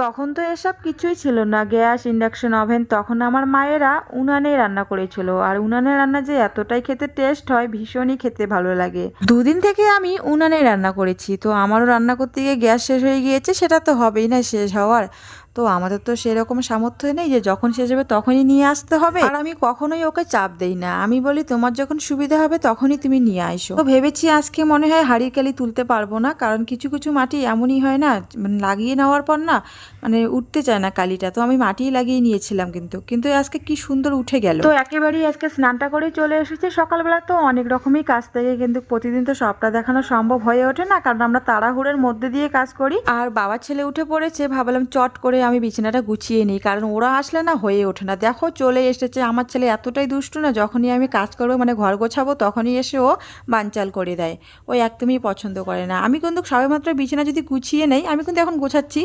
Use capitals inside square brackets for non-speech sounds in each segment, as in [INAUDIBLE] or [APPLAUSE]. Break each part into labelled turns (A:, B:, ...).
A: তখন তো এসব কিছুই ছিল না। গ্যাস, ইন্ডাকশন ওভেন, তখন আমার মায়েরা উনানে রান্না করেছিল। আর উনানে রান্না যে এতটাই খেতে টেস্ট হয়, ভীষণই খেতে ভালো লাগে। দুদিন থেকে আমি উনানে রান্না করেছি। তো আমারও রান্না করতে গিয়ে গ্যাস শেষ হয়ে গিয়েছে, সেটা তো হবেই না শেষ হওয়ার। তো আমাদের তো সেরকম সামর্থ্য নেই যে যখন শেষ হবে তখনই নিয়ে আসতে হবে। আর আমি কখনোই ওকে চাপ দেই না। আমি বলি তোমার যখন সুবিধা হবে তখনই তুমি নিয়ে আইসো। তো ভেবেছি আজকে মনে হয় হাড়ি কালি তুলতে পারব না কারণ কিছু কিছু মাটি এমনই হয় না মানে লাগিয়ে নেওয়ার পর না মানে উঠতে চায় না কালিটা তো আমি মাটিই লাগিয়ে নিয়েছিলাম কিন্তু কিন্তু আজকে কি সুন্দর উঠে গেল। তো একেবারেই আজকে স্নানটা করেই চলে এসেছে। সকালবেলা তো অনেক রকমই কাজ থেকে কিন্তু প্রতিদিন তো সবটা দেখানো সম্ভব হয়ে ওঠে না কারণ আমরা তাড়াহুড়ের মধ্যে দিয়ে কাজ করি। আর বাবা ছেলে উঠে পড়েছে ভাবলাম চট করে আমি বিছানাটা গুছিয়ে নিই, কারণ ওরা আসলে না হয়ে ওঠে না। দেখো, চলে এসেছে। আমার ছেলে এতটাই দুষ্টু না, যখনই আমি কাজ করব মানে ঘর গোছাবো, তখনই এসে ও বানচাল করে দেয়। ও একদমই পছন্দ করে না। আমি কিন্তু সবেমাত্র বিছানা যদি গুছিয়ে নেই, আমি কিন্তু এখন গোছাচ্ছি।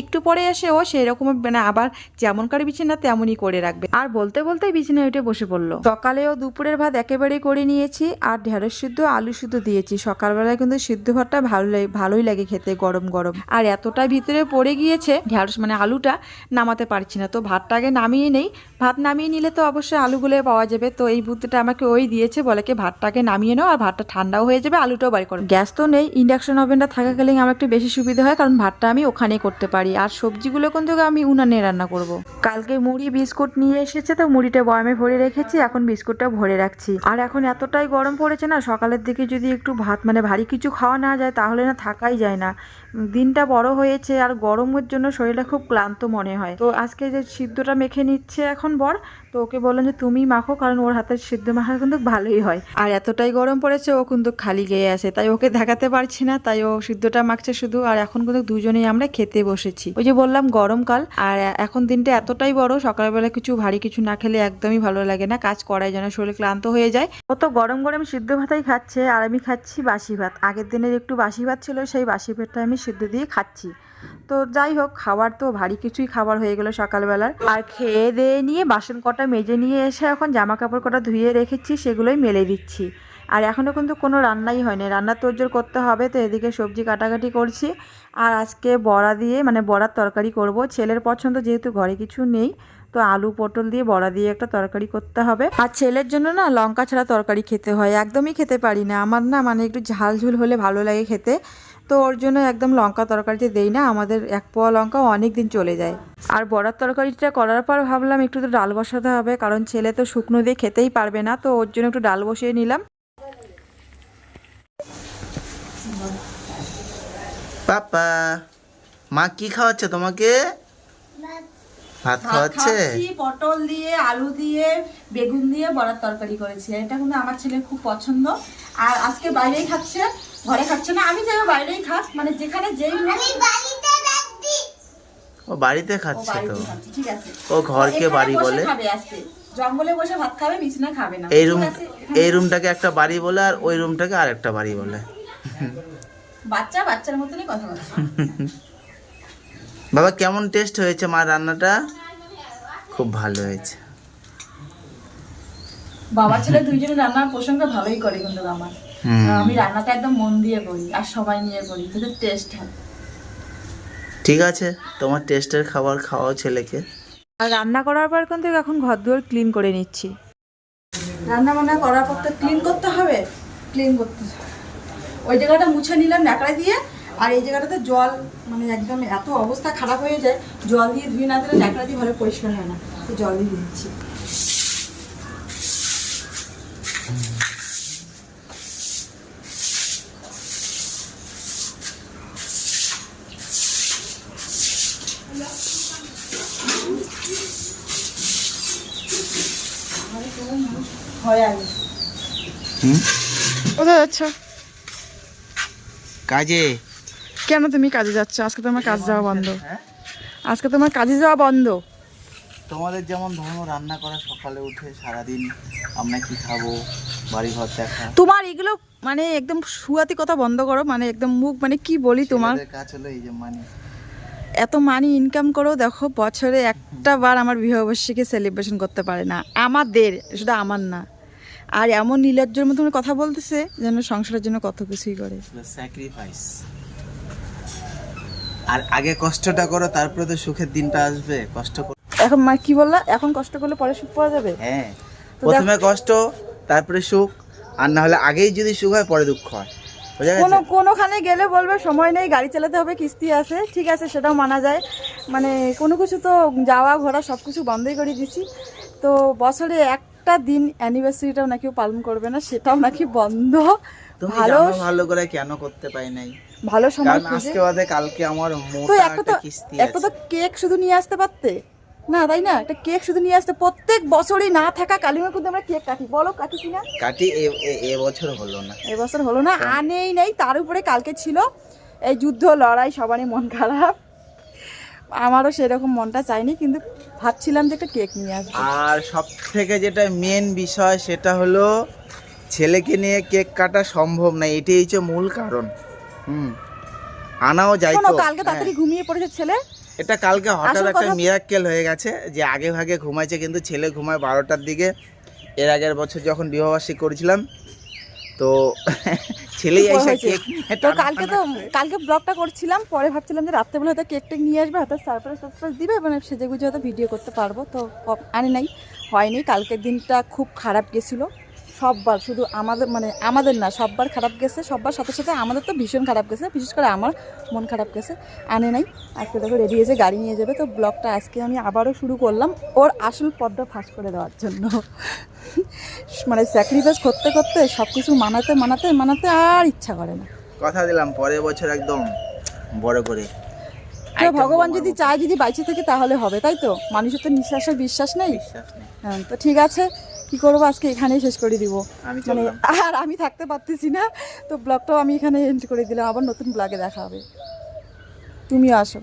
A: একটু পরে এসে ও সেরকম মানে আবার যেমনকার বিছানা, তেমনই করে রাখবে। আর বলতে বলতেই বিছানায় উঠে বসে পড়ল। সকালে ও দুপুরের ভাত একেবারেই করে নিয়েছি, আর ঢেঁড়স সিদ্ধ, আলু সিদ্ধ দিয়েছি। সকালবেলায় কিন্তু সিদ্ধ ভাতটা ভালো ভালোই লাগে খেতে, গরম গরম। আর এতটা ভিতরে পড়ে গিয়েছে, ঢেঁড়স মানে আলুটা নামাতে পারছি না। তো ভাতটা আগে নামিয়ে নেই। ভাত নামিয়ে নিলে তো অবশ্যই আলুগুলো পাওয়া যাবে। তো এই বুদ্ধিটা আমাকে ওই দিয়েছে, বলে কি ভাতটাকে নামিয়ে নাও আর ভাতটা ঠান্ডাও হয়ে যাবে, আলুটাও বাড়ি করো। গ্যাস তো নেই ইন্ডাকশন ওভেনটা থাকাকালীন আমার একটু বেশি সুবিধা হয়, কারণ ভাতটা আমি ওখানেই করতে পারি। আর সবজিগুলো কিন্তু আমি উনানে রান্না করব। কালকে মুড়ি, বিস্কুট নিয়ে এসেছে, তো মুড়িটা বয়ামে ভরে রেখেছি, এখন বিস্কুটটা ভরে রাখছি। আর এখন এতটাই গরম পড়েছে না, সকালের দিকে যদি একটু ভাত মানে ভারী কিছু খাওয়া না যায়, তাহলে না থাকাই যায় না। দিনটা বড় হয়েছে, আর গরমের জন্য শরীরটা খুব ক্লান্ত মনে হয়। তো আজকে যে সিদ্ধটা মেখে নিচ্ছে এখন বর তো ওকে বললাম যে তুমি মাখো কারণ ওর হাতের সিদ্ধ মাখা কিন্তু ভালোই হয়। আর এতটাই গরম পড়েছে ও কিন্তু খালি গেয়ে আছে তাই ওকে দেখাতে পারছি না তাই ও সিদ্ধটা মাখছে শুধু। আর এখন কিন্তু দুজনেই আমরা খেতে বসেছি। ওই যে বললাম গরমকাল আর এখন দিনটা এতটাই বড় সকালবেলা কিছু ভারী কিছু না খেলে একদমই ভালো লাগে না কাজ করাই যেন শরীর ক্লান্ত হয়ে যায়। ও তো গরম গরম সিদ্ধ ভাতাই খাচ্ছে আর আমি খাচ্ছি বাসি ভাত। আগের দিনের একটু বাসি ভাত ছিল সেই বাসি ভাতটা আমি সিদ্ধ দিয়ে খাচ্ছি। তো যাই হোক, খাবার তো ভারী কিছুই খাবার হয়ে গেল সকালবেলার। আর খেয়ে দিয়ে নিয়ে বাসন কটা মেজে নিয়ে এসে এখন জামা কাপড় কটা ধুয়ে রেখেছি, সেগুলোই মেলে দিচ্ছি। আর এখনও কিন্তু কোনো রান্নাই হয়নি। রান্নার তোরজোর করতে হবে, তো এদিকে সবজি কাটাকাটি করছি। আর আজকে বড়া দিয়ে মানে বড়ার তরকারি করব। ছেলের পছন্দ যেহেতু ঘরে কিছু নেই, তো আলু পটল দিয়ে বড়া দিয়ে একটা তরকারি করতে হবে। আর ছেলের জন্য না লঙ্কা ছাড়া তরকারি খেতে হয়, একদমই খেতে পারি না। আমার না মানে একটু ঝাল ঝুল হলে ভালো লাগে খেতে। তো ওর জন্য একদম লঙ্কা তরকারিতে দেই না আমাদের এক পোয়া লঙ্কা অনেক দিন চলে যায়। আর বড়ার তরকারিটা করার পর ভাবলাম একটু তো ডাল বসাতে হবে কারণ ছেলে তো শুকনো দিয়ে খেতেই পারবে না তো ওর জন্য একটু ডাল বসিয়ে নিলাম।
B: পাপা মা কি খাওয়াচ্ছে তোমাকে? ভাত খাওয়াচ্ছে?
A: পটল দিয়ে আলু দিয়ে বেগুন দিয়ে বড়ার তরকারি করেছি। এটা কিন্তু আমার ছেলের খুব পছন্দ। আর আজকে বাইরেই খাচ্ছে ঘরে খাচ্ছে না? আমি বাইরেই খাস মানে যেখানে যেই
B: ও বাড়িতে খাচ্ছে তো
A: বাড়িতে খাচ্ছে, ঠিক আছে।
B: ও ঘরকে বাড়ি বলে?
A: জঙ্গলে বসে ভাত খাবে বিছানা খাবে না।
B: এই রুম
A: ঠিক আছে? এখানে
B: এই রুমটাকে একটা বাড়ি বলে আর ওই রুমটাকে আর একটা বাড়ি বলে।
A: বাচ্চা বাচ্চার মতনই কথা বলছে
B: বাবা কেমন টেস্ট হয়েছে মা রান্নাটা? খুব ভালো হয়েছে।
A: বাবা ছেলে দুইজনে রান্নার প্রসঙ্গে ভালোই করে কিন্তু আমার। আমি রান্নাটা একদম মন দিয়ে করি আর সবাই নিয়ে করি কিন্তু টেস্ট হয়।
B: ঠিক আছে তোমার টেস্টের খাবার খাওয়াও ছেলেকে।
A: আর রান্না করার পর কিন্তু এখন ঘর দুয়ার ক্লিন করে নিচ্ছি। রান্না বান্না করার পর তো ক্লিন করতে হবে? ক্লিন করতে ওই জায়গাটা মুছে নিলাম ন্যাকড়া দিয়ে আর এই জায়গাটাতে জল মানে একদম এত অবস্থা খারাপ হয়ে যায় জল দিয়ে ধুয়ে না দিলে ন্যাকড়া দিয়ে ভালো পরিষ্কার হয় না তো জল দিয়ে দিচ্ছি। হয় আগে।
B: হুম?
C: কোথায় যাচ্ছ?
B: কাজে।
C: কেন তুমি কাজে যাচ্ছ? আজকে তোমার কাজ যাওয়া বন্ধ? আজকে তোমার কাজে যাওয়া বন্ধ।
B: তোমাদের যেমন ধর্ম রান্না করা সকালে উঠে সারাদিন আমরা কি খাব বাড়ি ঘর দেখা।
C: তোমার এগুলো মানে একদম সুয়াতি কথা বন্ধ করো মানে একদম মুখ মানে কি বলি তোমার?
B: কাজ হলো এই যে মানে
C: এত মানি ইনকাম করো দেখো বছরে একটা বার আমার বিবাহবার্ষিকী সেলিব্রেশন করতে পারে না। আমাদের শুধু আমার না। আর এমন নির্লজ্জের মতন কথা বলতেছে যেন সংসারের জন্য কত কিছুই করে।
B: স্যাক্রিফাইস আর আগে কষ্টটা করো তারপরে তো সুখের দিনটা আসবে কষ্ট করো
C: এখন মা কি বললা? এখন কষ্ট করলে পরে সুখ পাওয়া যাবে?
B: হ্যাঁ। প্রথমে কষ্ট তারপরে সুখ আর না হলে আগেই যদি সুখ হয় পরে দুঃখ হয়।
C: কোনো কোনোখানে গেলে বলবে সময় নেই গাড়ি চালাতে হবে কিস্তি আছে ঠিক আছে সেটাও মানা যায়। মানে কোনো কিছু তো যাওয়া ঘোরা সব কিছু বন্ধই করে দিছি। তো বছরে একটা দিন অ্যানিভার্সারিটাও নাকি পালন করবে না সেটাও নাকি বন্ধ। ভালো
B: ভালো করে কেন করতে পাই নাই?
C: ভালো সময়
B: আজকে বাদে কালকে আমার মোটা
C: একটা
B: কিস্তি
C: একটা তো কেক শুধু নিয়ে আসতে পারতে? না তাই না? একটা কেক শুধু নিয়ে আসতে প্রত্যেক বছরই না থাকা কালিমা কিন্তু আমরা কেক কাটি। বলো কাটি কিনা?
B: কাটি এবছর হলো না।
C: এবছর হলো না আনেই নেই তার উপরে কালকে ছিল এই যুদ্ধ লড়াই সবারই মন খারাপ। আমারও সেরকম মনটা চাইনি কিন্তু ভাবছিলাম যে একটা কেক নিয়ে আসব।
B: আর সব থেকে যেটা মেন বিষয় সেটা হলো ছেলেকে নিয়ে কেক কাটা সম্ভব না এটাই হচ্ছে মূল কারণ। হুম আনাও যাই তো
C: কালকে
B: হ্যাঁ।
C: তাড়াতাড়ি ঘুমিয়ে পড়েছে ছেলে।
B: এটা কালকে হঠাৎ একটা মিরাক্কেল হয়ে গেছে যে আগে ভাগে ঘুমাইছে কিন্তু ছেলে ঘুমায় বারোটার দিকে। এর আগের বছর যখন বিবাহবার্ষিক করেছিলাম তো [LAUGHS] ছেলেই
C: হয়েছে?
B: কেক
C: তো কালকে তো কালকে ব্লগটা করছিলাম পরে ভাবছিলাম যে রাত্রেবেলা হয়তো কেক টেক নিয়ে আসবে হয়তো সারপ্রাইজ সারপ্রাইজ দিবে মানে সেজে গুজে হয়তো ভিডিও করতে পারব। তো আনি নাই হয়নি। কালকের দিনটা খুব খারাপ গেছিল। সববার শুধু আমাদের মানে আমাদের না সববার খারাপ গেছে। সববার সাথে সাথে আমাদের তো ভীষণ খারাপ গেছে। বিশেষ করে আমার মন খারাপ গেছে। আনে নাই। আজকে দেখো রেডি হয়েছে গাড়ি নিয়ে যাবে। তো ব্লগটা আজকে আমি আবারও শুরু করলাম ওর আসল পদ্মা ফাঁস করে দেওয়ার জন্য। মানে স্যাক্রিফাইস করতে করতে সব কিছু মানাতে মানাতে মানাতে আর ইচ্ছা করে না।
B: কথা দিলাম পরের বছর একদম বড় করে।
C: ভগবান যদি চায় যদি বাইচে থাকে তাহলে হবে তাই তো? মানুষের তো নিঃশ্বাসের বিশ্বাস নেই? হ্যাঁ তো ঠিক আছে কি করব? আজকে এখানেই শেষ করে দিব।
B: আমি
C: মানে আর আমি থাকতে পারতেছি না তো ব্লগটাও আমি এখানে এন্ড করে দিলাম আবার নতুন ব্লগে দেখা হবে। তুমিও আসো।